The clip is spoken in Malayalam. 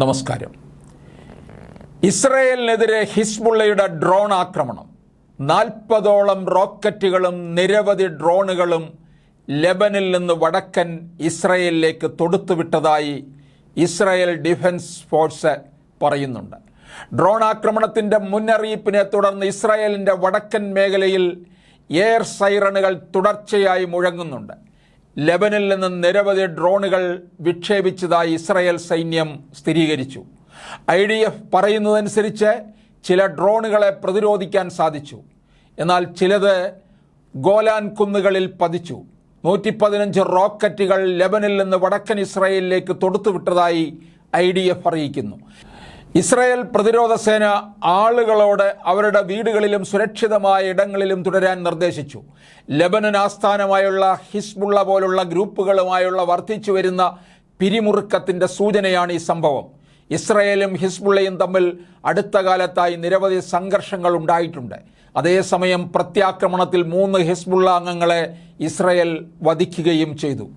നമസ്കാരം. ഇസ്രയേലിനെതിരെ ഹിസ്ബുള്ളയുടെ ഡ്രോൺ ആക്രമണം. നാൽപ്പതോളം റോക്കറ്റുകളും നിരവധി ഡ്രോണുകളും ലെബനിൽ നിന്ന് വടക്കൻ ഇസ്രയേലിലേക്ക് തൊടുത്തുവിട്ടതായി ഇസ്രയേൽ ഡിഫൻസ് ഫോഴ്സ് പറയുന്നുണ്ട്. ഡ്രോൺ ആക്രമണത്തിന്റെ മുന്നറിയിപ്പിനെ തുടർന്ന് ഇസ്രായേലിന്റെ വടക്കൻ മേഖലയിൽ എയർ സൈറണുകൾ തുടർച്ചയായി മുഴങ്ങുന്നുണ്ട്. ലെബനിൽ നിന്ന് നിരവധി ഡ്രോണുകൾ വിക്ഷേപിച്ചതായി ഇസ്രായേൽ സൈന്യം സ്ഥിരീകരിച്ചു. ഐ ഡി എഫ് പറയുന്നതനുസരിച്ച് ചില ഡ്രോണുകളെ പ്രതിരോധിക്കാൻ സാധിച്ചു. എന്നാൽ ചിലത് ഗോലാൻ കുന്നുകളിൽ പതിച്ചു. നൂറ്റി പതിനഞ്ച് റോക്കറ്റുകൾ ലെബനിൽ നിന്ന് വടക്കൻ ഇസ്രായേലിലേക്ക് തൊടുത്തുവിട്ടതായി ഐ ഡി എഫ് അറിയിക്കുന്നു. ഇസ്രായേൽ പ്രതിരോധ സേന ആളുകളോട് അവരുടെ വീടുകളിലും സുരക്ഷിതമായ ഇടങ്ങളിലും തുടരാൻ നിർദ്ദേശിച്ചു. ലബനൻ ആസ്ഥാനമായുള്ള ഹിസ്ബുള്ള പോലുള്ള ഗ്രൂപ്പുകളുമായുള്ള വർദ്ധിച്ചു വരുന്ന പിരിമുറുക്കത്തിന്റെ സൂചനയാണ് ഈ സംഭവം. ഇസ്രയേലും ഹിസ്ബുള്ളയും തമ്മിൽ അടുത്ത കാലത്തായി നിരവധി സംഘർഷങ്ങൾ ഉണ്ടായിട്ടുണ്ട്. അതേസമയം പ്രത്യാക്രമണത്തിൽ മൂന്ന് ഹിസ്ബുള്ള അംഗങ്ങളെ ഇസ്രയേൽ വധിക്കുകയും ചെയ്തു.